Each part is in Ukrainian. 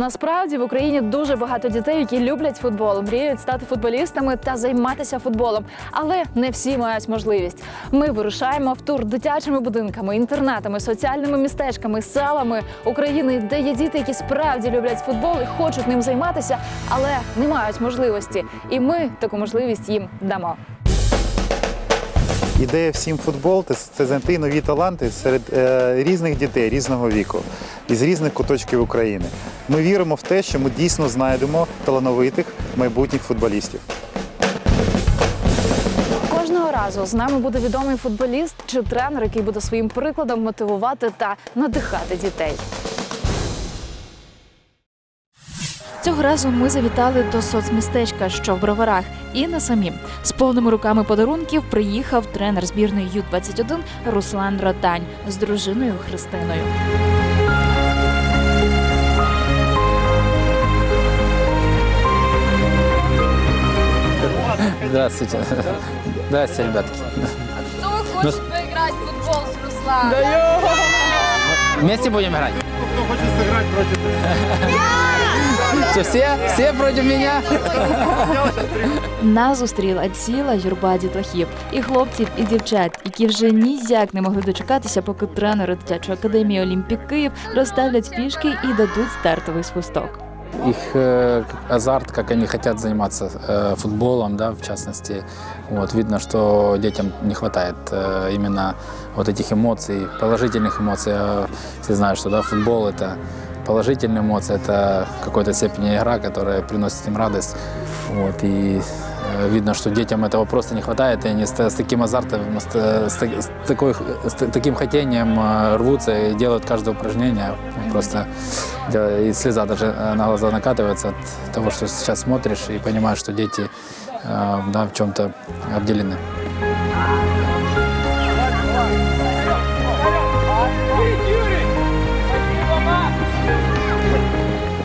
Насправді в Україні дуже багато дітей, які люблять футбол, мріють стати футболістами та займатися футболом. Але не всі мають можливість. Ми вирушаємо в тур дитячими будинками, інтернатами, соціальними містечками, селами України, де є діти, які справді люблять футбол і хочуть ним займатися, але не мають можливості. І ми таку можливість їм дамо. Ідея всім футбол це- знайти нові таланти серед е, різних дітей різного віку із різних куточків України. Ми віримо в те, що ми дійсно знайдемо талановитих майбутніх футболістів. Кожного разу з нами буде відомий футболіст чи тренер, який буде своїм прикладом мотивувати та надихати дітей. Цього разу ми завітали до соцмістечка, що в броварах, і не самі. З повними руками подарунків приїхав тренер збірної Ю-21 Руслан Ротань з дружиною Христиною. Здравствуйте. Здравствуйте, ребятки. Кто хочет поиграть в футбол с Русланом? Вместе будем играть? Кто хочет сыграть против Что, все? Все против меня? Нас зустріла ціла юрба дітлахів і хлопців, і дівчат, які вже ніяк не могли дочекатися, поки тренери дитячої академії Олімпік Київ розставлять фішки і дадуть стартовий свисток. Их э, азарт, как они хотят заниматься э, футболом, да, в частности. Вот, видно, что детям не хватает э, именно вот этих эмоций, положительных эмоций. А Все знают, что да, футбол это положительные эмоции, это в какой-то степени игра, которая приносит им радость. Вот, и э, видно, что детям этого просто не хватает, и они с, с таким азартом, с, с так- с такой, с та- таким хотением э, рвутся и делают каждое упражнение. Просто и слеза даже э, на глаза накатывается от того, что сейчас смотришь и понимаешь, что дети э, да, в чем-то обделены.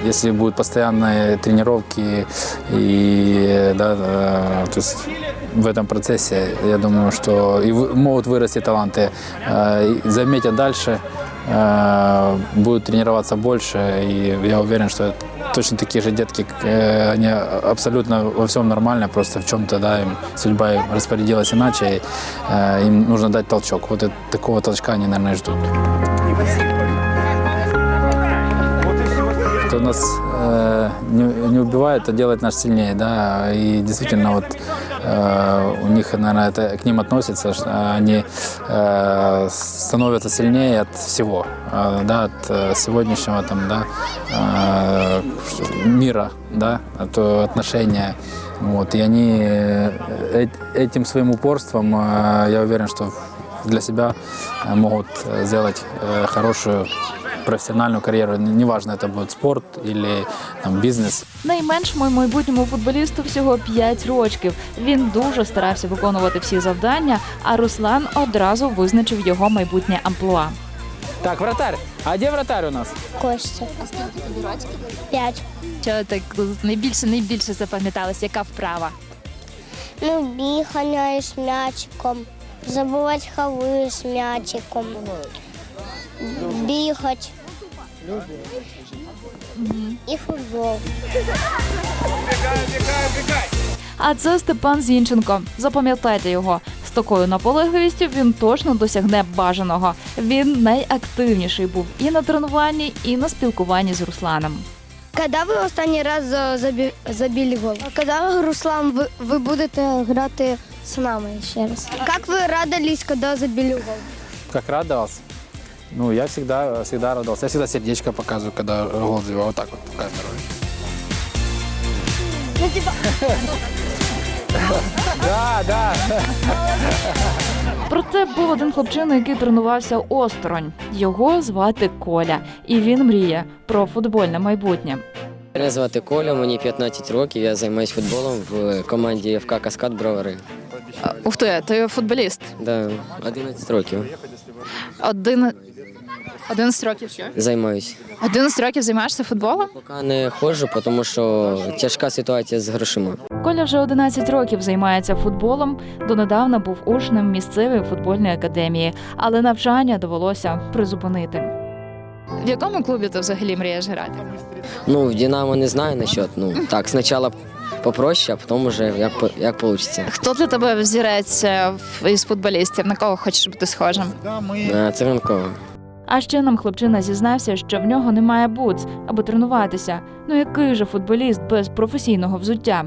Если будут постоянные тренировки и да, э, то есть в этом процессе, я думаю, что и могут вырасти таланты, э, заметят дальше, э, будут тренироваться больше, и я уверен, что точно такие же детки, они абсолютно во всем нормально, просто в чем-то, да, им судьба распорядилась иначе, им нужно дать толчок. Вот от такого толчка они, наверное, ждут. Что нас э, не, не убивает, а делает нас сильнее, да, и действительно вот э, у них, наверное, это к ним относится, что они э, становятся сильнее от всего, э, да, от э, сегодняшнего там, да, э, мира, да, от отношения, вот, и они э, э- этим своим упорством, э, я уверен, что для себя могут э, сделать хорошую профессиональную карьеру. Неважно, это будет спорт или там, бизнес. Найменш моєму майбутньому футболісту всього 5 рочків. Він дуже старався виконувати всі завдання, а Руслан одразу визначив його майбутнє амплуа. Так, вратарь. А где вратарь у нас? Костя. П'ять. Що так найбільше найбільше запам'яталось, яка вправа? Ну, бігання з м'ячиком, забивати хави з м'ячиком, бігати. І футбол. А це Степан Зінченко. Запам'ятайте його. З такою наполегливістю він точно досягне бажаного. Він найактивніший був і на тренуванні, і на спілкуванні з Русланом. Коли ви останній раз забі... забили гол? Коли, Руслан, ви, ви будете грати з нами ще раз? Як ви радились, коли забили гол? Как радовался? Ну, я всегда, всегда радовался. Я всегда сердечко показываю, когда гол забиваю. Вот так вот в камеру. Ну, типа, Да, да. Проте був один хлопчина, який тренувався осторонь. Його звати Коля, і він мріє про футбольне майбутнє. Мене звати Коля, мені 15 років. Я займаюся футболом в команді ФК Каскад Бровари. Ух ти, ти футболіст. Да, 11 років Один 11 років що? займаюся. 11 років займаєшся футболом? Поки не ходжу, тому що тяжка ситуація з грошима. Коля вже 11 років займається футболом. Донедавна був учнем місцевої футбольної академії, але навчання довелося призупинити. В якому клубі ти взагалі мрієш грати? Ну, в Динамо не знаю насчет. Ну, так, сначала попроще, а потом уже як, як получится. Хто для тебе взірець е, із футболістів? На кого хочеш бути схожим? На Церенкова. А ще нам хлопчина зізнався, що в нього немає бутс, аби тренуватися. Ну який же футболіст без професійного взуття?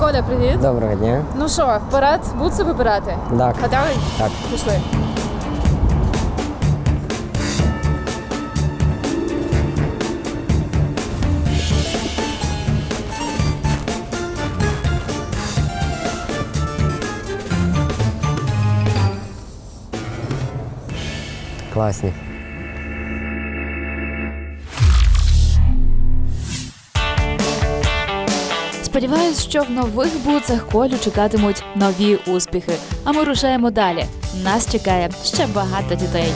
Коля, привіт. Доброго дня. Ну що, вперед, бутси вибирати? Так, Готовий? Так. Пішли. Класні. Сподіваюсь, що в нових буцах Колю чекатимуть нові успіхи. А ми рушаємо далі. Нас чекає ще багато дітей.